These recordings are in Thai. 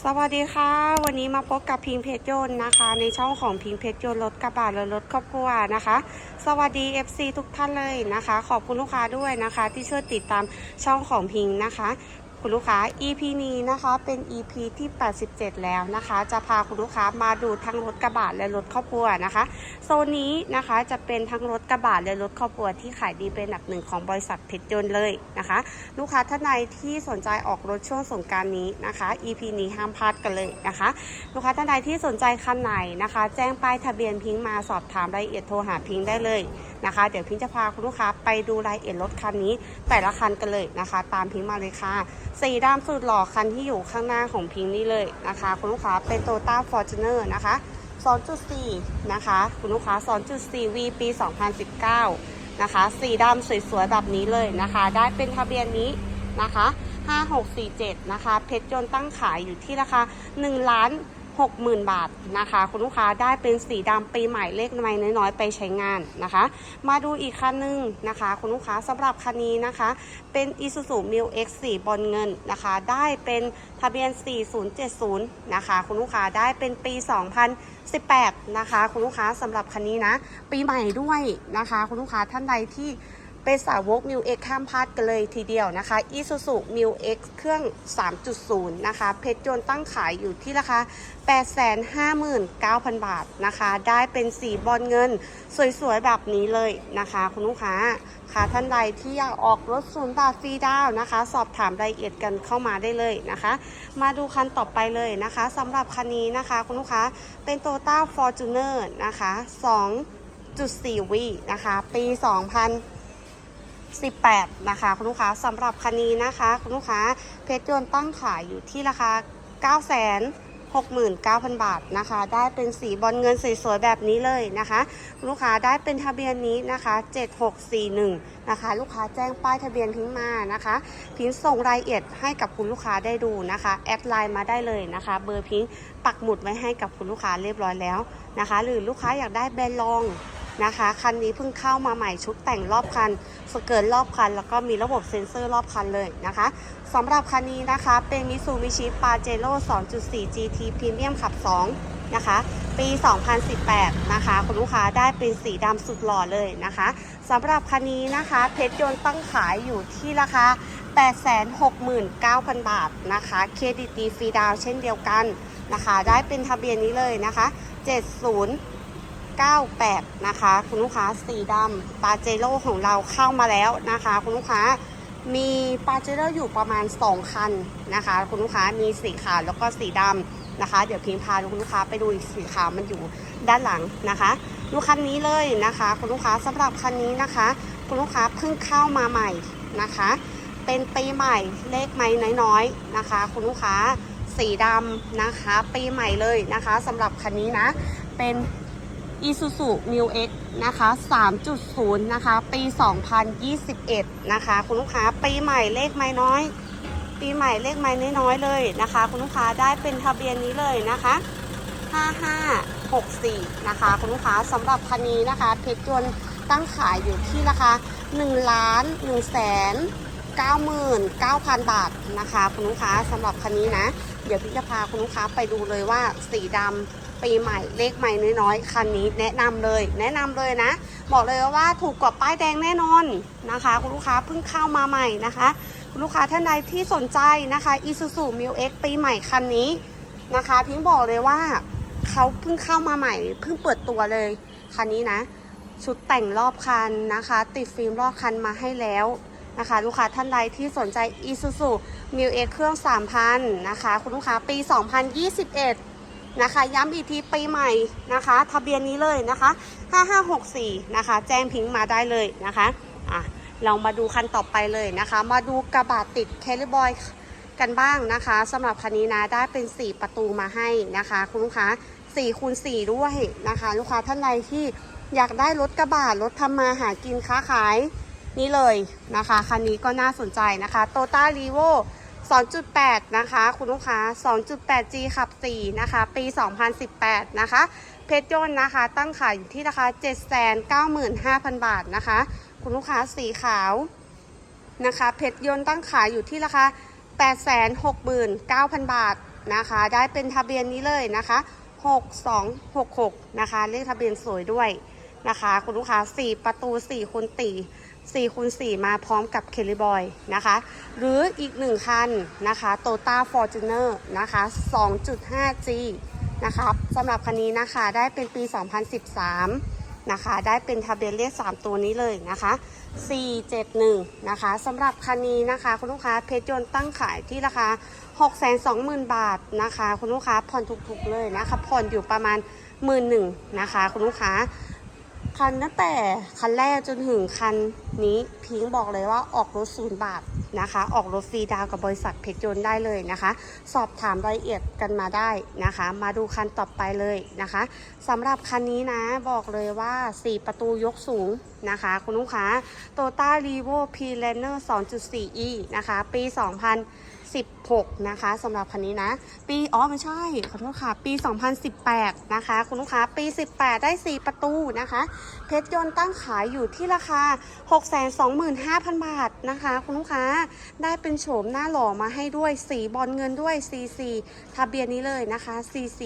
สวัสดีค่ะ วันนี้มาพบกับพิงเพชรยนต์นะคะ ในช่องของพิงเพชรยนต์รถกระบะและรถครอบครัวนะคะ สวัสดี FC ทุกท่านเลยนะคะ ขอบคุณลูกค้าด้วยนะคะ ที่ช่วยติดตามช่องของพิงนะคะ คุณลูกค้า EP นี้นะคะเป็น EP ที่ 87 แล้วนะคะ จะพาคุณลูกค้ามาดูทั้งรถกระบะและรถครอบครัวนะคะ โซนนี้นะคะจะเป็นทั้งรถกระบะและรถครอบครัวที่ขายดีเป็นอันดับหนึ่งของบริษัทเพชรยนต์เลยนะคะ ลูกค้าท่านใดที่สนใจออกรถช่วงสงการนี้นะคะ EP นี้ห้ามพลาดกันเลยนะคะ ลูกค้าท่านใดที่สนใจคันไหนนะคะ แจ้งป้ายทะเบียนพิงมาสอบถามรายละเอียดโทรหาพิงได้เลย นะคะ เดี๋ยวพิงค์จะพาคุณลูกค้าไปดูรายละเอียดรถคันนี้ แต่ละคันกันเลยนะคะ ตามพิงค์มาเลยค่ะ สีดำสุดหล่อคันที่อยู่ข้างหน้าของพิงค์นี่เลยนะคะ คุณลูกค้าเป็นโตต้าฟอร์จูเนอร์นะคะ2.4 นะคะ คุณลูกค้า 2.4 V ปี 2019 นะคะ สีดำสวยๆ แบบนี้เลยนะคะ ได้เป็นทะเบียนนี้นะคะ 5647 นะคะ เพชรยนต์ตั้งขายอยู่ที่ราคา1ล้าน 60,000 บาทนะคะ คุณลูกค้าได้เป็นสีดำปีใหม่เลขไม่น้อยๆ ไปใช้งานนะคะ มาดูอีกคันหนึงนะคะ คุณลูกค้าสำหรับคันนี้นะคะ เป็น Isuzu m i l X 4บอลเงินนะคะ ได้เป็นทะเบียน 4070 นะคะ คุณลูกค้าได้เป็นปี 2018 นะคะ คุณลูกค้าสำหรับคันนี้นะ ปีใหม่ด้วยนะคะ คุณลูกค้าท่านใดที่ เป็นสาวก m i l X ข้ามพาดกันเลยทีเดียวนะคะ Isuzu m i l X เครื่อง 3.0 นะคะ เพชรยนต์ตั้งขายอยู่ที่ราคา 859,000 บาทนะคะ ได้เป็นสีบอลเงิน สวยๆ แบบนี้เลยนะคะ คุณลูกค้าค่ะท่านใดที่อยากออกรถศูนย์บาทฟรีดาวนะคะ สอบถามรายละเอียดกันเข้ามาได้เลยนะคะ มาดูคันต่อไปเลยนะคะสำหรับคันนี้นะคะ คุณลูกค้าเป็น t o y o t a Fortuner นะคะ2.4วีนะคะ ปี 18 นะคะ คุณลูกค้าสำหรับคันนี้นะคะ คุณลูกค้าเพชรยนต์ตั้งขายอยู่ที่ราคา9 0 0 0 69,000 บาทนะคะ ได้เป็นสีบอลเงินสวยๆแบบนี้เลยนะคะ ลูกค้าได้เป็นทะเบียนนี้นะคะ 7641 นะคะ ลูกค้าแจ้งป้ายทะเบียนพิงค์มานะคะ พิงค์ส่งรายละเอียดให้กับคุณลูกค้าได้ดูนะคะ แอดไลน์มาได้เลยนะคะ เบอร์พิงค์ปักหมุดไว้ให้กับคุณลูกค้าเรียบร้อยแล้วนะคะ หรือลูกค้าอยากได้แบรนด์ลอง นะคะ คันนี้เพิ่งเข้ามาใหม่ชุดแต่งรอบคัน สเกิร์ตรอบคัน แล้วก็มีระบบเซ็นเซอร์รอบคันเลยนะคะสำหรับคันนี้นะคะเป็น Mitsubishi Pajero 2.4 GT Premium ขับ 2 นะคะ ปี 2018 นะคะ คุณลูกค้าได้เป็นสีดำสุดหล่อเลยนะคะสำหรับคันนี้นะคะ เพชรยนต์ตั้งขายอยู่ที่ราคา869,000 บาทนะคะ เครดิตดีฟรีดาวเช่นเดียวกันนะคะ ได้เป็นทะเบียนนี้เลยนะคะ 70 98 นะคะ คุณลูกค้าสีดำปาเจโร่ของเราเข้ามาแล้วนะคะ คุณลูกค้ามีปาเจโร่อยู่ประมาณ 2 คันนะคะ คุณลูกค้ามีสีขาวแล้วก็สีดำนะคะ เดี๋ยวพิงพาคุณลูกค้าไปดูอีกสีขาวมันอยู่ด้านหลังนะคะ ดูคันนี้เลยนะคะ คุณลูกค้าสำหรับคันนี้นะคะ คุณลูกค้าเพิ่งเข้ามาใหม่นะคะ เป็นปีใหม่เลขไม่น้อยๆนะคะ คุณลูกค้าสีดำนะคะ ปีใหม่เลยนะคะสำหรับคันนี้นะ เป็น Isuzu Mu X นะคะ 3.0 นะคะ ปี 2021 นะคะ คุณลูกค้าปีใหม่เลขไม่น้อย ปีใหม่เลขไม่น้อยๆเลยนะคะ คุณลูกค้าได้เป็นทะเบียนนี้เลยนะคะ 5564 นะคะ คุณลูกค้าสำหรับคันนี้นะคะเพชรยนต์ตั้งขายอยู่ที่ราคา1ล้าน1แสน99,000 บาทนะคะ คุณลูกค้าสำหรับคันนี้นะ เดี๋ยวพี่จะพาคุณลูกค้าไปดูเลยว่าสีดำ ปีใหม่เลขใหม่น้อยๆคันนี้แนะนำเลย แนะนำเลยนะ บอกเลยว่าถูกกว่าป้ายแดงแน่นอนนะคะ คุณลูกค้าเพิ่งเข้ามาใหม่นะคะ คุณลูกค้าท่านใดที่สนใจนะคะ Isuzu m i l X ปีใหม่คันนี้นะคะพิงบอกเลยว่าเขาเพิ่งเข้ามาใหม่เพิ่งเปิดตัวเลยคันนี้นะ ชุดแต่งรอบคันนะคะ ติดฟิล์มรอบคันมาให้แล้วนะคะ ลูกค้าท่านใดที่สนใจ Isuzu m i l X เครื่อง 3,000 นะคะ คุณลูกค้าปี 2021 นะคะ ย้ำอีกทีปีใหม่นะคะ ทะเบียนนี้เลยนะคะ 5564 นะคะ แจ้งพิงค์มาได้เลยนะคะอะเรามาดูคันต่อไปเลยนะคะ มาดูกระบะติดแคลิบอยกันบ้างนะคะสำหรับคันนี้นะได้เป็น 4 ประตูมาให้นะคะ คุณลูกค้า4คูณ4ด้วยนะคะ ลูกค้าท่านใดที่อยากได้รถกระบะรถทำมาหากินค้าขายนี่เลยนะคะ คันนี้ก็น่าสนใจนะคะโตต้ารีโว 2.8 นะคะ คุณลูกค้า 2.8G ขับ 4 นะคะ ปี 2018 นะคะ เพชรยนต์นะคะ ตั้งขายอยู่ที่ราคา 795,000 บาทนะคะ คุณลูกค้าสีขาวนะคะ เพชรยนต์ตั้งขายอยู่ที่ราคา 869,000 บาทนะคะ ได้เป็นทะเบียนนี้เลยนะคะ 6266 นะคะ เลขทะเบียนสวยด้วยนะคะ คุณลูกค้า 4 ประตู 4คูณตี 4คูณ4มาพร้อมกับเคลิบอยนะคะ หรืออีก 1 คันนะคะ t o ต้าฟอร์จูเนอร์นะคะ 2.5G นะคะสำหรับคันนี้นะคะได้เป็นปี 2013 นะคะ ได้เป็นทะเบียนเลข 3 ตัวนี้เลยนะคะ 471 นะคะสำหรับคันนี้นะคะ คุณลูกค้าเพชรยนต์ตั้งขายที่ราคา 620,000 บาทนะคะ คุณลูกค้าผ่อนถูกๆเลยนะคะ ผ่อนอยู่ประมาณ 1 1ื่นนะคะ คุณลูกค้า คันตั้งแต่คันแรกจนถึงคันนี้พิงบอกเลยว่าออกรถศูนย์บาทนะคะ ออกรถฟรีดาวกับบริษัทเพชรยนต์ได้เลยนะคะ สอบถามรายละเอียดกันมาได้นะคะ มาดูคันต่อไปเลยนะคะสำหรับคันนี้นะบอกเลยว่า 4 ประตูยกสูงนะคะ คุณลูกค้า t o ต้า r ีโว p l a n n e r 2.4e นะคะ ปี 2016 นะคะสำหรับคันนี้นะ ปีอ๋อไม่ใช่ ขอโทษค่ะ ปี 2018 นะคะ คุณลูกค้าปี 18 ได้ 4 ประตูนะคะ เพชรยนต์ตั้งขายอยู่ที่ราคา 625,000 บาทนะคะ คุณลูกค้าได้เป็นโฉมหน้าหล่อมาให้ด้วยสีบอลเงินด้วย CC ทะเบียนนี้เลยนะคะ CC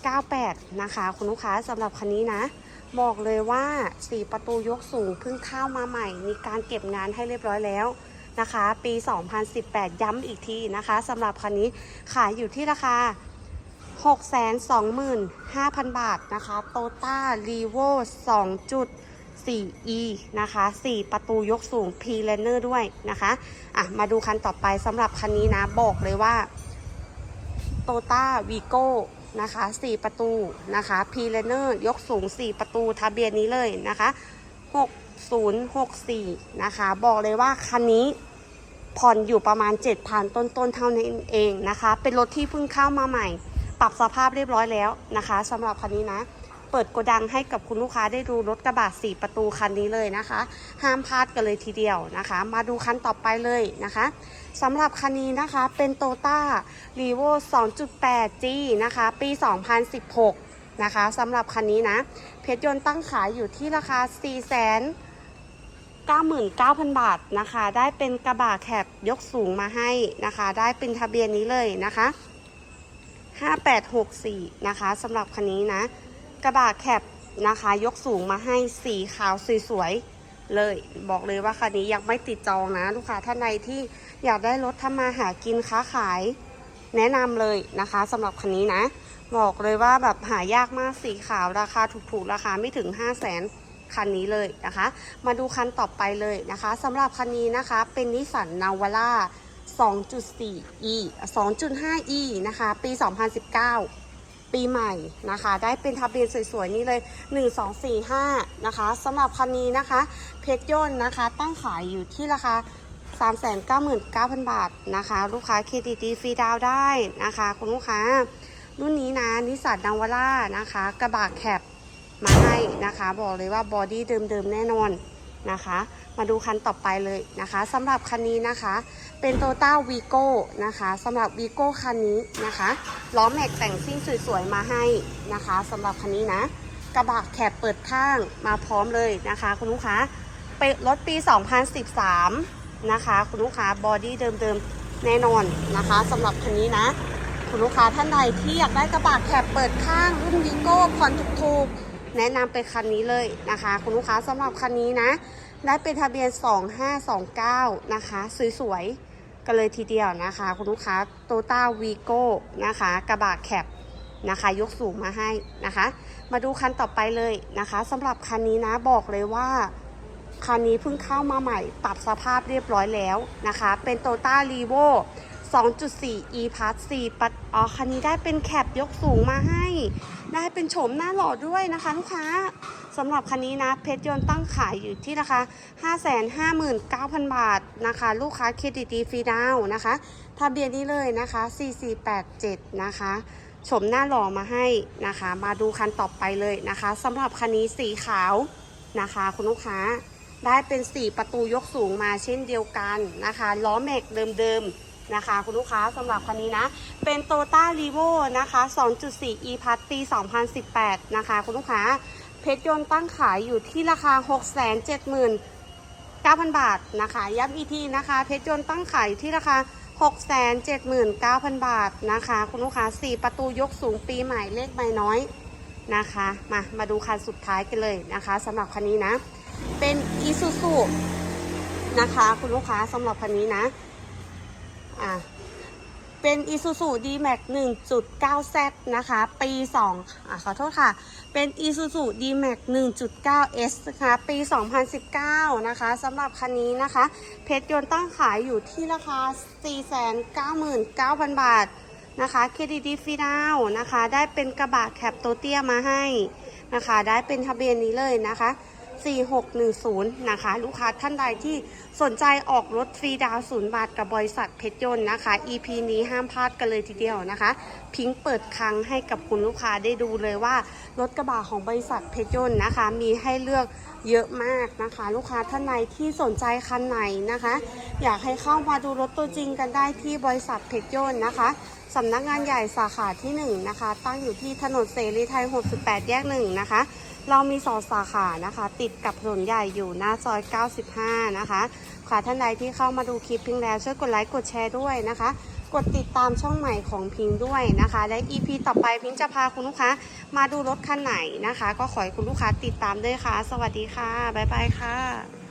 98 นะคะ คุณลูกค้าสำหรับคันนี้นะ บอกเลยว่า 4 ประตูยกสูงเพิ่งเข้ามาใหม่ มีการเก็บงานให้เรียบร้อยแล้ว นะคะ ปี 2018 ย้ำอีกทีนะคะสำหรับคันนี้ขายอยู่ที่ราคา 625,000 บาทนะคะโตต้ารีโว 2.4e นะคะ 4 ประตูยกสูง p l a n e r ด้วยนะคะอะมาดูคันต่อไปสำหรับคันนี้นะบอกเลยว่าโตต้าวีโก้นะคะ4ประตูนะคะพีเลเนอร์ยกสูง 4 ประตูทะเบียนนี้เลยนะคะ 6064 นะคะ บอกเลยว่าคันนี้ผ่อนอยู่ประมาณ 7,000 ต้นๆเท่านั้นเองนะคะ เป็นรถที่เพิ่งเข้ามาใหม่ ปรับสภาพเรียบร้อยแล้วนะคะสำหรับคันนี้นะ เปิดโกดังให้กับคุณลูกค้าได้ดูรถกระบะ4 ประตูคันนี้เลยนะคะ ห้ามพลาดกันเลยทีเดียวนะคะ มาดูคันต่อไปเลยนะคะสำหรับคันนี้นะคะเป็นโตต้า r e v o 2.8G นะคะ ปี 2016 นะคะสำหรับคันนี้นะ เพชรยนต์ตั้งขายอยู่ที่ราคา 4 99,000 บาทนะคะ ได้เป็นกระบะแคบยกสูงมาให้นะคะ ได้เป็นทะเบียนนี้เลยนะคะ 5864 นะคะสำหรับคันนี้นะ กระบะแคบนะคะ ยกสูงมาให้สีขาวสวยๆเลย บอกเลยว่าคันนี้ยังไม่ติดจองนะ ลูกค้าท่านใดที่อยากได้รถทำมาหากินค้าขาย แนะนำเลยนะคะสำหรับคันนี้นะ บอกเลยว่าแบบหายากมากสีขาวราคาถูกๆ ราคาไม่ถึง 5 0 0 0 0นคันนี้เลยนะคะ มาดูคันต่อไปเลยนะคะสำหรับคันนี้นะคะเป็นนิสสันนาวาร่า 2.4e 2.5e นะคะ ปี 2019 ปีใหม่นะคะ ได้เป็นทะเบียนสวยๆ นี่เลย 1245 นะคะสำหรับคันนี้นะคะ เพชรยนต์นะคะ ตั้งขายอยู่ที่ราคา 399,000 บาทนะคะ ลูกค้าเครดิตดีฟรีดาวได้นะคะ คุณลูกค้า รุ่นนี้นะนิสสันนาวาร่านะคะ กระบะแคปมาให้นะคะ บอกเลยว่าบอดี้เดิมๆแน่นอนนะคะ มาดูคันต่อไปเลยนะคะสำหรับคันนี้นะคะ เป็นโตต้าวีโก้นะคะสำหรับวีโก้คันนี้นะคะล้อแม็กแต่งซิ่งสวยๆมาให้นะคะสำหรับคันนี้นะ กระบะแคปเปิดข้างมาพร้อมเลยนะคะ คุณลูกค้าเป็นรถปี 2013 นะคะ คุณลูกค้าบอดี้เดิมๆ แน่นอนนะคะสำหรับคันนี้นะ คุณลูกค้าท่านใดที่อยากได้กระบะแคปเปิดข้างรุ่นวีโก้ผ่อนถูกๆ แนะนำเป็นคันนี้เลยนะคะ คุณลูกค้าสำหรับคันนี้นะ ได้เป็นทะเบียน 2529 นะคะ สวยๆ กันเลยทีเดียวนะคะ คุณลูกค้าโตต้าวีโก้นะคะ กระบะแคปนะคะ ยกสูงมาให้นะคะ มาดูคันต่อไปเลยนะคะสำหรับคันนี้นะบอกเลยว่าคันนี้เพิ่งเข้ามาใหม่ ปรับสภาพเรียบร้อยแล้วนะคะ เป็น t o ต้า r e v o 2.4 e plus 4ปัดอ๋อ คันนี้ได้เป็นแคปยกสูงมาให้ ได้เป็นโฉมหน้าหล่อด้วยนะคะลูกค้าสำหรับคันนี้นะ เพชรยนต์ตั้งขายอยู่ที่ราคา 559,000 บาทนะคะ ลูกค้าเครดิตดีฟรีดาวน์นะคะ ทะเบียนนี้เลยนะคะ 4487 นะคะโฉมหน้าหล่อมาให้นะคะ มาดูคันต่อไปเลยนะคะสำหรับคันนี้สีขาวนะคะ คุณลูกค้าได้เป็น 4 ประตูยกสูงมาเช่นเดียวกันนะคะ ล้อแม็กเดิมๆ นะคะ คุณลูกค้าสำหรับคันนี้นะ เป็น t o ต้า r e v o นะคะ 2.4 e p a s ปี 2018 นะคะ คุณลูกค้า เพชรยนต์ตั้งขายอยู่ที่ราคา 679,000 บาทนะคะ ย้ำอีกทีนะคะ เพชรยนต์ตั้งขายที่ราคา 679,000 บาทนะคะ คุณลูกค้า 4 ประตูยกสูงปีใหม่เลขไม่น้อยนะคะ มา มาดูคันสุดท้ายกันเลยนะคะสำหรับคันนี้นะ เป็น i s u z u นะคะ คุณลูกค้าสำหรับคันนี้นะ อะเป็น Isuzu D-Max 1.9Z นะคะ ปี2อะขอโทษค่ะ เป็น Isuzu D-Max 1.9S นะคะ ปี 2019 นะคะสำหรับคันนี้นะคะ เพชรยนต์ตั้งขายอยู่ที่ราคา 499,000 บาทนะคะเครดิตฟรีดาวน์นะคะ ได้เป็นกระบะแคปโตเตียมาให้นะคะ ได้เป็นทะเบียนนี้เลยนะคะ 4610 นะคะ ลูกค้าท่านใดที่สนใจออกรถฟรีดาวน์ศูนย์บาทกับบริษัทเพชรยนต์นะคะ EP นี้ห้ามพลาดกันเลยทีเดียวนะคะ พิงค์เปิดคลังให้กับคุณลูกค้าได้ดูเลยว่า รถกระบะของบริษัทเพชรยนต์นะคะ มีให้เลือกเยอะมากนะคะ ลูกค้าท่านใดที่สนใจคันไหนนะคะ อยากให้เข้ามาดูรถตัวจริงกันได้ที่บริษัทเพชรยนต์นะคะสำนักงานใหญ่สาขาที่ 1 นะคะ ตั้งอยู่ที่ถนนเสรีไทย 68 แยก 1 นะคะ เรามีสองสาขานะคะ ติดกับถนนใหญ่อยู่หน้าซอย 95 นะคะค่ะท่านใดที่เข้ามาดูคลิปพิงแล้ว ช่วยกดไลค์กดแชร์ด้วยนะคะ กดติดตามช่องใหม่ของพิงด้วยนะคะ และ EP ต่อไปพิงจะพาคุณลูกค้ามาดูรถคันไหนนะคะ ก็ขอให้คุณลูกค้าติดตามด้วยค่ะ สวัสดีค่ะ บ๊ายบายค่ะ